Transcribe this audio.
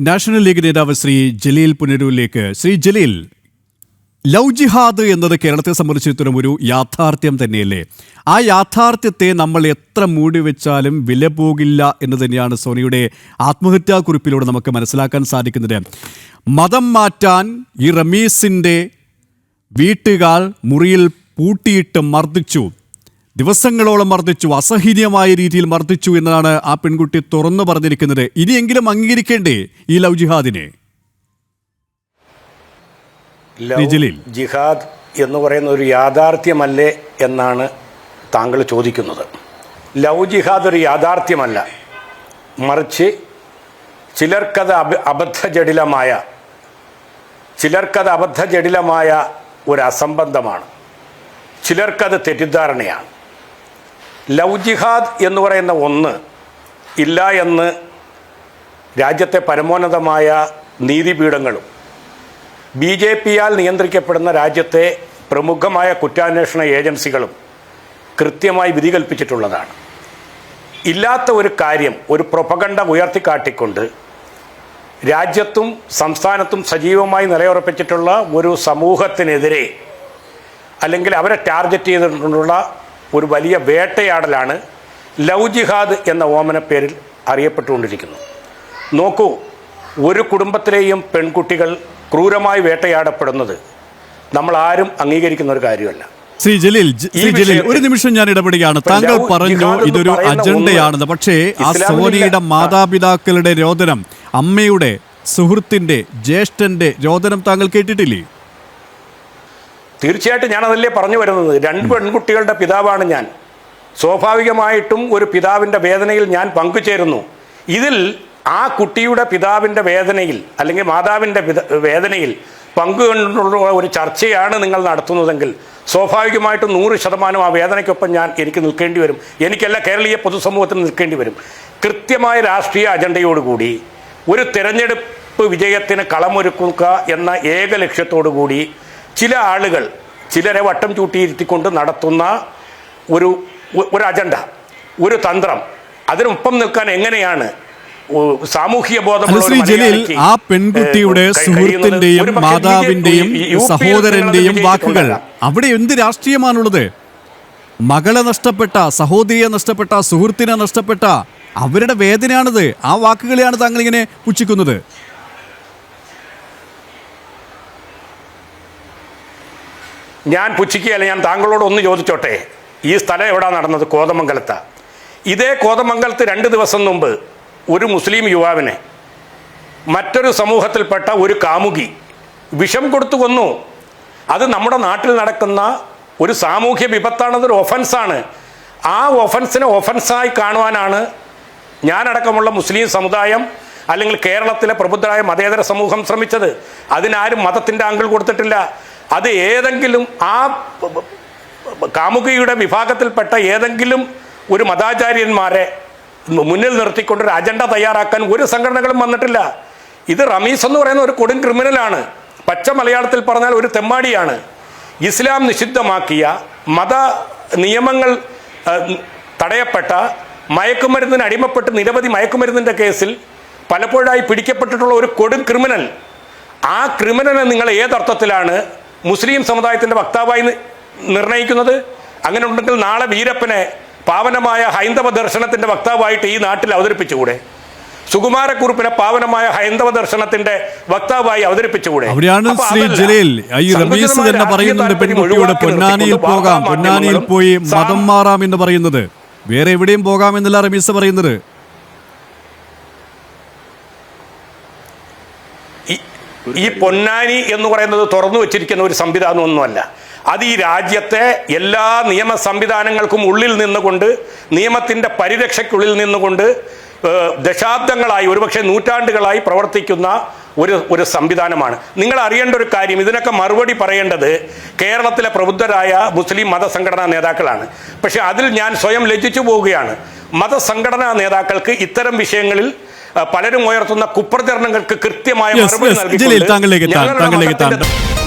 National league നേതാവ് ശ്രീ ജലീൽ പുനരൂരിലേക്ക്. Shri Jaleel love ജിഹാദ് എന്നത് കേരളത്തെ സംബന്ധിച്ചിടത്തോളം ഒരു യാഥാർത്ഥ്യം തന്നെയല്ലേ? ആ യാഥാർത്ഥ്യത്തെ നമ്മൾ എത്ര മൂടി വെച്ചാലും വില പോകില്ല എന്ന് തന്നെയാണ് സോണിയുടെ ആത്മഹത്യാക്കുറിപ്പിലൂടെ നമുക്ക് മനസ്സിലാക്കാൻ സാധിക്കുന്നത്. മതം മാറ്റാൻ ഈ റമീസിന്റെ വീട്ടുകാർ മുറിയിൽ പൂട്ടിയിട്ട് മർദ്ദിച്ചു. ദിവസങ്ങളോളം മർദ്ദിച്ചു അസഹനീയമായ രീതിയിൽ മർദ്ദിച്ചു എന്നതാണ് ആ പെൺകുട്ടി തുറന്നു പറഞ്ഞിരിക്കുന്നത്. ഇനിയെങ്കിലും അംഗീകരിക്കേണ്ടേ ഈ ലവ് ജിഹാദിനെ? ജിഹാദ് എന്ന് പറയുന്ന ഒരു യാഥാർത്ഥ്യമല്ലേ എന്നാണ് താങ്കൾ ചോദിക്കുന്നത്. ലവ് ജിഹാദ് ഒരു യാഥാർത്ഥ്യമല്ല. മറിച്ച് ചിലർക്കത് അബ അബദ്ധജടിലമായ ചിലർക്കത് അബദ്ധജടിലമായ ഒരു അസംബന്ധമാണ്. ചിലർക്കത് തെറ്റിദ്ധാരണയാണ്. ലവ് ജിഹാദ് എന്ന് പറയുന്ന ഒന്ന് ഇല്ല എന്ന് രാജ്യത്തെ പരമോന്നതമായ നീതിപീഠങ്ങളും ബി ജെ പിയാൽ നിയന്ത്രിക്കപ്പെടുന്ന രാജ്യത്തെ പ്രമുഖമായ കുറ്റാന്വേഷണ ഏജൻസികളും കൃത്യമായി വിധി കൽപ്പിച്ചിട്ടുള്ളതാണ് ഇല്ലാത്ത ഒരു കാര്യം ഒരു പ്രൊപകണ്ഡ ഉയർത്തിക്കാട്ടിക്കൊണ്ട് രാജ്യത്തും സംസ്ഥാനത്തും സജീവമായി നിലയുറപ്പിച്ചിട്ടുള്ള ഒരു സമൂഹത്തിനെതിരെ അല്ലെങ്കിൽ അവരെ ടാർഗറ്റ് ചെയ്തിട്ടുള്ള ഒരു വലിയ വേട്ടയാടലാണ് ലവ് ജിഹാദ് എന്ന ഓമന പേരിൽ അറിയപ്പെട്ടുകൊണ്ടിരിക്കുന്നു. നോക്കൂ ഒരു കുടുംബത്തിലെയും പെൺകുട്ടികൾ ക്രൂരമായി വേട്ടയാടപ്പെടുന്നത് നമ്മൾ ആരും അംഗീകരിക്കുന്ന ഒരു കാര്യമല്ല. ശ്രീ ജലീൽ ശ്രീ ജലീൽ ഒരു നിമിഷം ഞാൻ ഇടപെടുകയാണ്. താങ്കൾ പറഞ്ഞു ഇതൊരു അജണ്ടയാണെന്ന്. പക്ഷേ ആ. സോനിയുടെ മാതാപിതാക്കളുടെ രോദനം അമ്മയുടെ സുഹൃത്തിന്റെ ജ്യേഷ്ഠന്റെ രോദനം താങ്കൾ കേട്ടിട്ടില്ലേ? തീർച്ചയായിട്ടും ഞാൻ അതല്ലേ പറഞ്ഞു വരുന്നത്. രണ്ട് പെൺകുട്ടികളുടെ പിതാവാണ് ഞാൻ. സ്വാഭാവികമായിട്ടും ഒരു പിതാവിന്റെ വേദനയിൽ ഞാൻ പങ്കുചേരുന്നു. ഇതിൽ ആ കുട്ടിയുടെ പിതാവിന്റെ വേദനയിൽ അല്ലെങ്കിൽ മാതാവിന്റെ വേദനയിൽ പങ്കുകൊണ്ടുള്ള ഒരു ചർച്ചയാണ് നിങ്ങൾ നടത്തുന്നതെങ്കിൽ സ്വാഭാവികമായിട്ടും നൂറ് ശതമാനം ആ വേദനയ്ക്കൊപ്പം ഞാൻ എനിക്ക് നിൽക്കേണ്ടി വരും. എനിക്കല്ല കേരളീയ പൊതുസമൂഹത്തിന് നിൽക്കേണ്ടി വരും. കൃത്യമായ രാഷ്ട്രീയ അജണ്ടയോടുകൂടി ഒരു തെരഞ്ഞെടുപ്പ് വിജയത്തിന് കളമൊരുക്കുക എന്ന ഏക ലക്ഷ്യത്തോടു കൂടി ചില ആളുകൾ ചിലരെ വട്ടം ചൂട്ടിയിരുത്തിക്കൊണ്ട് നടത്തുന്ന ഒരു ഒരു അജണ്ട ഒരു തന്ത്രം. അതിനൊപ്പം നിൽക്കാൻ എങ്ങനെയാണ് സാമൂഹ്യ ബോധമുള്ള ശ്രീ ജലീൽ ആ പെൺകുട്ടിയുടെ സുഹൃത്തിന്റെയും മാതാവിന്റെയും സഹോദരന്റെയും വാക്കുകൾ അവിടെ എന്ത് രാഷ്ട്രീയമാണുള്ളത്? മകളെ നഷ്ടപ്പെട്ട സഹോദരിയെ നഷ്ടപ്പെട്ട സുഹൃത്തിനെ നഷ്ടപ്പെട്ട അവരുടെ വേദനയാണിത്. ആ വാക്കുകളെയാണ് താങ്കൾ ഇങ്ങനെ പുച്ഛിക്കുന്നത്. ഞാൻ പുച്ഛിക്കുകയല്ല ഞാൻ താങ്കളോട് ഒന്ന് ചോദിച്ചോട്ടെ. ഈ സ്ഥലം എവിടെ നടന്നത്? കോതമംഗലത്ത. ഇതേ കോതമംഗലത്ത് രണ്ട് ദിവസം മുമ്പ് ഒരു മുസ്ലിം യുവാവിനെ മറ്റൊരു സമൂഹത്തിൽപ്പെട്ട ഒരു കാമുകി വിഷം കൊടുത്തു കൊന്നു. അത് നമ്മുടെ നാട്ടിൽ നടക്കുന്ന ഒരു സാമൂഹ്യ വിപത്താണതൊരു ഒഫൻസാണ്. ആ ഒഫൻസിനെ ഒഫൻസായി കാണുവാനാണ് ഞാനടക്കമുള്ള മുസ്ലിം സമുദായം അല്ലെങ്കിൽ കേരളത്തിലെ പ്രബുദ്ധരായ മതേതര സമൂഹം ശ്രമിച്ചത്. അതിനാരും മതത്തിന്റെ ആംഗിൾ കൊടുത്തിട്ടില്ല. അത് ഏതെങ്കിലും ആ കാമുകിയുടെ വിഭാഗത്തിൽപ്പെട്ട ഏതെങ്കിലും ഒരു മതാചാര്യന്മാരെ മുന്നിൽ നിർത്തിക്കൊണ്ടൊരു അജണ്ട തയ്യാറാക്കാൻ ഒരു സംഘടനകളും വന്നിട്ടില്ല. ഇത് റമീസ് എന്ന് പറയുന്ന ഒരു കൊടും ക്രിമിനലാണ്. പച്ച മലയാളത്തിൽ പറഞ്ഞാൽ ഒരു തെമ്മാടിയാണ്. ഇസ്ലാം നിഷിദ്ധമാക്കിയ മത നിയമങ്ങൾ തടയപ്പെട്ട മയക്കുമരുന്നിന് അടിമപ്പെട്ട് നിരവധി മയക്കുമരുന്നിന്റെ കേസിൽ പലപ്പോഴായി പിടിക്കപ്പെട്ടിട്ടുള്ള ഒരു കൊടും ക്രിമിനൽ. ആ ക്രിമിനലിനെ നിങ്ങൾ ഏതർത്ഥത്തിലാണ് മുസ്ലിം സമുദായത്തിന്റെ വക്താവായി നിർണയിക്കുന്നത് അങ്ങനെ ഉണ്ടെങ്കിൽ നാളെ വീരപ്പനെ പാവനമായ ഹൈന്ദവ ദർശനത്തിന്റെ വക്താവായിട്ട് ഈ നാട്ടിൽ അവതരിപ്പിച്ചുകൂടെ? സുകുമാരക്കുറുപ്പിനെ പാവനമായ ഹൈന്ദവ ദർശനത്തിന്റെ വക്താവായി അവതരിപ്പിച്ചുകൂടെ? അവിടെയാണ് ശ്രീ ജലീൽ. ഈ റമീസ് തന്നെ പറയുന്നുണ്ട് പെൺകുട്ടിയോട് പൊന്നാനിയിൽ പോകാം പൊന്നാനിയിൽ പോയി മതം മാറാം എന്ന് പറയുന്നത്. വേറെ എവിടെയും പോകാമെന്നല്ല റമീസ് പറയുന്നത്. ഈ- പൊന്നാനി എന്ന് പറയുന്നത് തുറന്നു വെച്ചിരിക്കുന്ന ഒരു സംവിധാനമൊന്നുമല്ല. അത് ഈ രാജ്യത്തെ എല്ലാ നിയമ സംവിധാനങ്ങൾക്കും ഉള്ളിൽ നിന്നുകൊണ്ട് നിയമത്തിന്റെ പരിരക്ഷയ്ക്കുള്ളിൽ നിന്നുകൊണ്ട് ദശാബ്ദങ്ങളായി ഒരുപക്ഷെ നൂറ്റാണ്ടുകളായി പ്രവർത്തിക്കുന്ന ഒരു ഒരു സംവിധാനമാണ്. നിങ്ങൾ അറിയേണ്ട ഒരു കാര്യം ഇതിനൊക്കെ മറുപടി പറയേണ്ടത് കേരളത്തിലെ പ്രബുദ്ധരായ മുസ്ലിം മതസംഘടനാ നേതാക്കളാണ്. പക്ഷേ അതിൽ ഞാൻ സ്വയം ലജ്ജിച്ചു പോവുകയാണ്. മതസംഘടനാ നേതാക്കൾക്ക് ഇത്തരം വിഷയങ്ങളിൽ പലരും ഉയർത്തുന്ന കുപ്രചരണങ്ങൾക്ക് കൃത്യമായ മറുപടി നൽകി താങ്കളിലേക്ക് താങ്കളിലേക്ക്